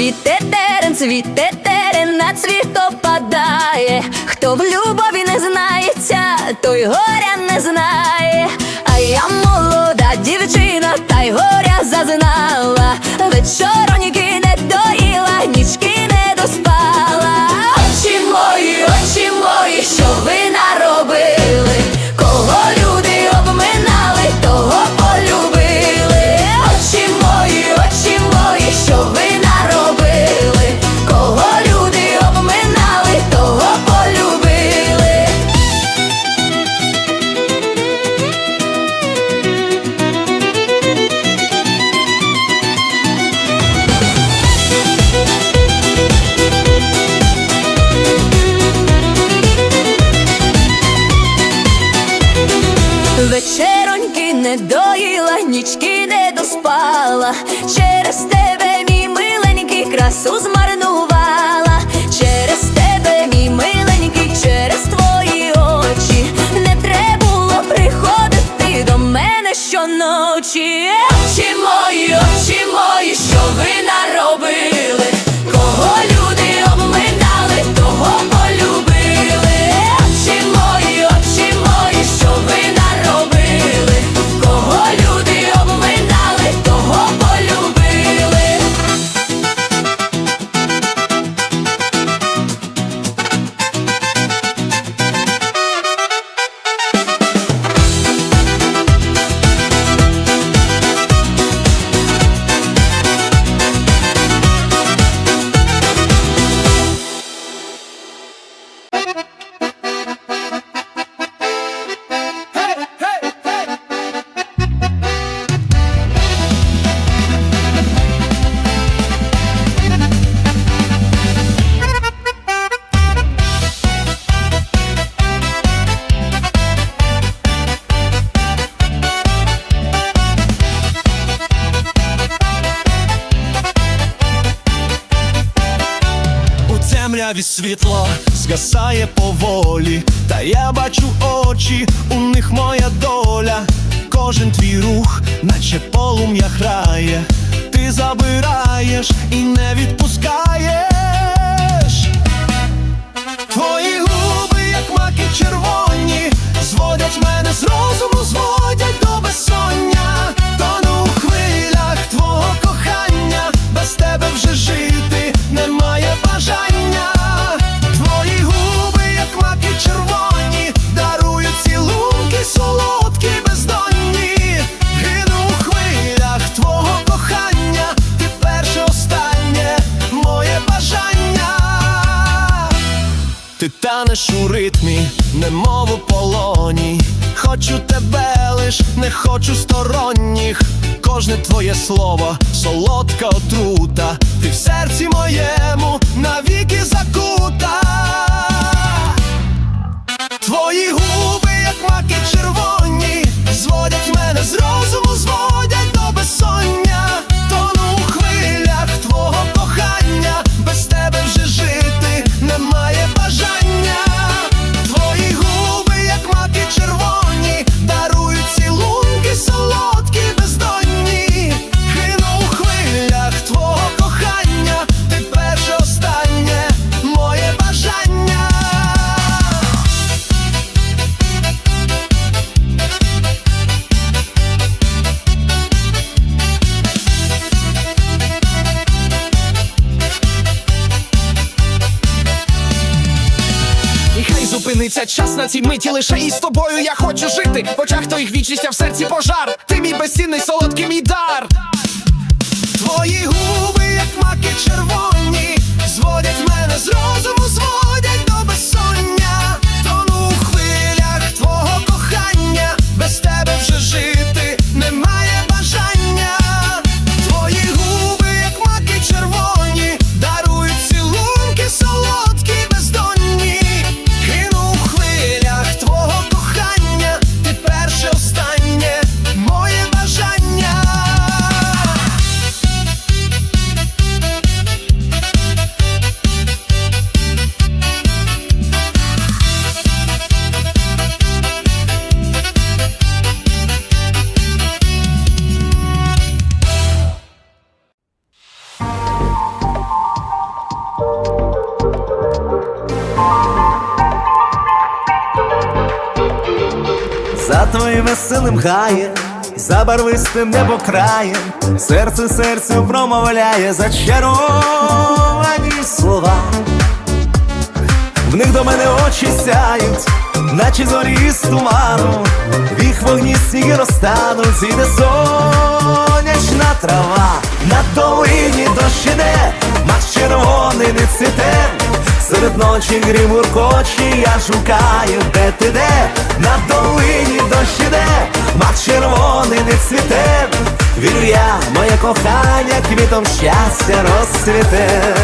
Цвіте терен, цвіте терен, на цвіт опадає. Хто в любові не знається, той горя не знає. А я молода дівчина, та й горя зазнала. Вечороніки не доїла, ніч доспала. Через тебе, мій миленький, красу змарнувала. Темряві світло згасає поволі, та я бачу очі, у них моя доля. Кожен твій рух, наче полум'я грає, ти забираєш і не відпускаєш. Немов у полоні. Хочу тебе лиш, не хочу сторонніх. Кожне твоє слово, солодка отрута. Ти в серці моєму навіки закута. Твої губи, як маки червоні, зводять мене з розуму, на цій миті, лише із тобою я хочу жити. В очах твоїх вічність, а в серці пожар. Ти мій безцінний солодкий мій дар. Гаєм, за барвистим небокраєм, серце серцю промовляє зачаровані слова. В них до мене очі сяють, наче зорі з туману, в їх вогні сніги розтануть, зійде сонячна трава, на долині дощ іде, мак червоний не цвіте, серед ночі грім уркочі, я шукаю, де ти де, на долині дощ іде, мак червоний не цвіте, вірю я, моє кохання, квітом щастя розцвіте.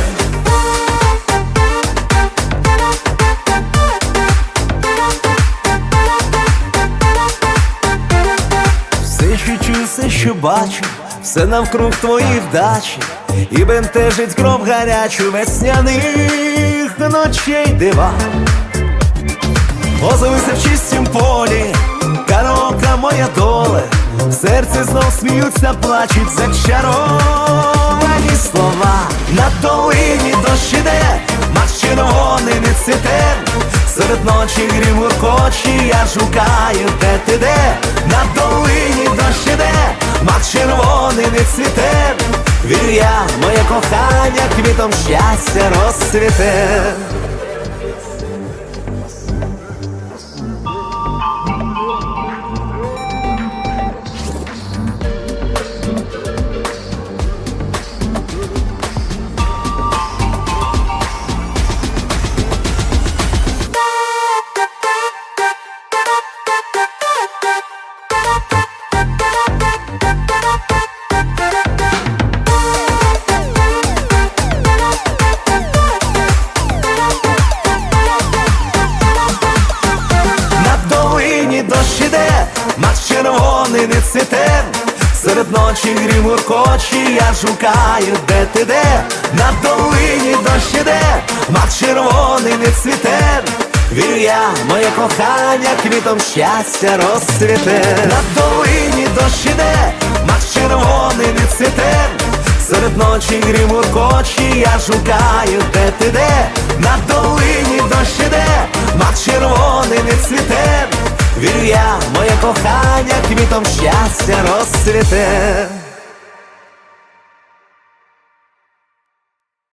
Все, що бачу, все навкруг твої вдачі, і бентежить кров гарячу весняних ночей дива. Озовися в чистім полі, караока моя доле, в серці знов сміються, плачуть зачаровані слова. На долині дощ іде, червоний не цвіте, серед ночі грім уркочі, я шукаю, де ти де, на долині дощ іде, мак червоний не цвіте, кохання, квітом щастя розцвіте. Дощ іде, мак червоний не цвіте, серед ночі грім уркочі, я шукаю, де ти де, на долині дощ іде, мак червоний не цвіте, вірю я, моє кохання, квітом щастя розцвіте, на долині дощ іде, мак червоний не цвіте. Серед ночі грім уркочі, я шукаю, де ти де, на долині дощ іде, мак червоний не цвіте, вірю я, моє кохання, квітом щастя розцвіте.